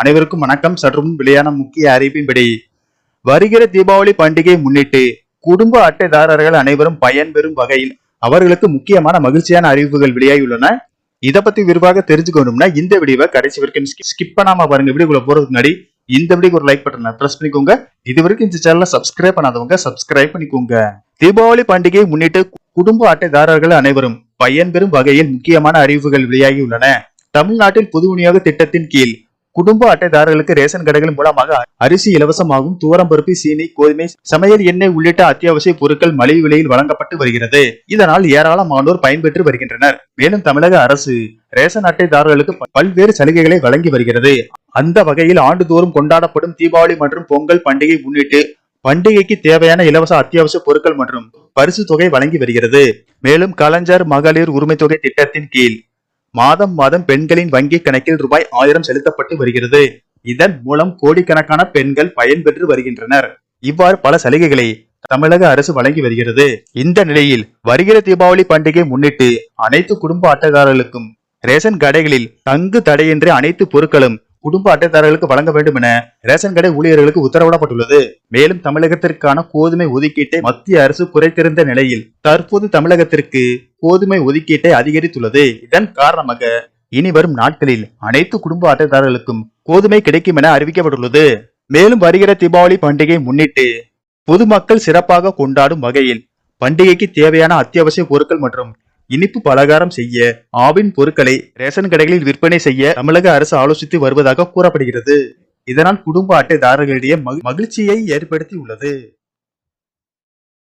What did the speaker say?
அனைவருக்கும் வணக்கம். சற்றும் வெளியான முக்கிய அறிவிப்பின்படி வருகிற தீபாவளி பண்டிகையை முன்னிட்டு குடும்ப அட்டைதாரர்கள் அனைவரும் பயன்பெறும் வகையில் அவர்களுக்கு முக்கியமான மகிழ்ச்சியான அறிவிப்புகள் வெளியாகியுள்ளன. இத பத்தி விரிவாக தெரிஞ்சுக்கணும்னா இந்த வீடியோவை கடைசி வரைக்கும் ஸ்கிப் பண்ணாம பாருங்க. வீடியோக்குள்ள போறதுக்கு முன்னாடி இந்த வீடியோக்கு ஒரு லைக் பட்டனை பிரஸ் பண்ணிக்கோங்க. இது வரைக்கும் இந்த சேனலை சப்ஸ்கிரைப் பண்ணாதவங்க சப்ஸ்கிரைப் பண்ணிக்கோங்க. தீபாவளி பண்டிகையை முன்னிட்டு குடும்ப அட்டைதாரர்கள் அனைவரும் பயன்பெறும் வகையில் முக்கியமான அறிவிப்புகள் வெளியாகியுள்ளன. தமிழ்நாட்டில் பொது விநியோக திட்டத்தின் கீழ் குடும்ப அட்டைதாரர்களுக்கு ரேஷன் கடைகள் மூலமாக அரிசி இலவசமாகும் துவரம்பருப்பு சீனி கோதுமை சமையல் எண்ணெய் உள்ளிட்ட அத்தியாவசிய பொருட்கள் மலிவு விலையில் வழங்கப்பட்டு வருகிறது. இதனால் ஏராளமானோர் பயன்பெற்று வருகின்றனர். மேலும் தமிழக அரசு ரேஷன் அட்டைதாரர்களுக்கு பல்வேறு சலுகைகளை வழங்கி வருகிறது. அந்த வகையில் ஆண்டுதோறும் கொண்டாடப்படும் தீபாவளி மற்றும் பொங்கல் பண்டிகை முன்னிட்டு பண்டிகைக்கு தேவையான இலவச அத்தியாவசிய பொருட்கள் மற்றும் பரிசு தொகை வழங்கி வருகிறது. மேலும் கலைஞர் மகளிர் உரிமை தொகை திட்டத்தின் கீழ் மாதம் மாதம் பெண்களின் வங்கி கணக்கில் ரூபாய் ஆயிரம் செலுத்தப்பட்டு வருகிறது. இதன் மூலம் கோடிக்கணக்கான பெண்கள் பயன்பெற்று வருகின்றனர். இவ்வாறு பல சலுகைகளை தமிழக அரசு வழங்கி வருகிறது. இந்த நிலையில் வருகிற தீபாவளி பண்டிகை முன்னிட்டு அனைத்து குடும்ப அட்டைதாரர்களுக்கும் ரேஷன் கடைகளில் தங்கு தடையின்றி அனைத்து பொருட்களும் குடும்ப அட்டைதாரர்களுக்கு வழங்க வேண்டும் என ரேஷன் கடை ஊழியர்களுக்கு உத்தரவிடப்பட்டுள்ளது. மேலும் தமிழகத்திற்கான கோதுமை ஒதுக்கீட்டை மத்திய அரசு குறைத்திருந்த நிலையில் தற்போது தமிழகத்திற்கு கோதுமை ஒதுக்கீட்டை அதிகரித்துள்ளது. இதன் காரணமாக இனி வரும் நாட்களில் அனைத்து குடும்ப அட்டைதாரர்களுக்கும் கோதுமை கிடைக்கும் என அறிவிக்கப்பட்டுள்ளது. மேலும் வருகிற தீபாவளி பண்டிகையை முன்னிட்டு பொதுமக்கள் சிறப்பாக கொண்டாடும் வகையில் பண்டிகைக்கு தேவையான அத்தியாவசிய பொருட்கள் மற்றும் இனிப்பு பலகாரம் செய்ய ஆவின் பொருட்களை ரேஷன் கடைகளில் விற்பனை செய்ய தமிழக அரசு ஆலோசித்து வருவதாக கூறப்படுகிறது. இதனால் குடும்ப அட்டைதாரர்களிடையே மகிழ்ச்சியை ஏற்படுத்தி உள்ளது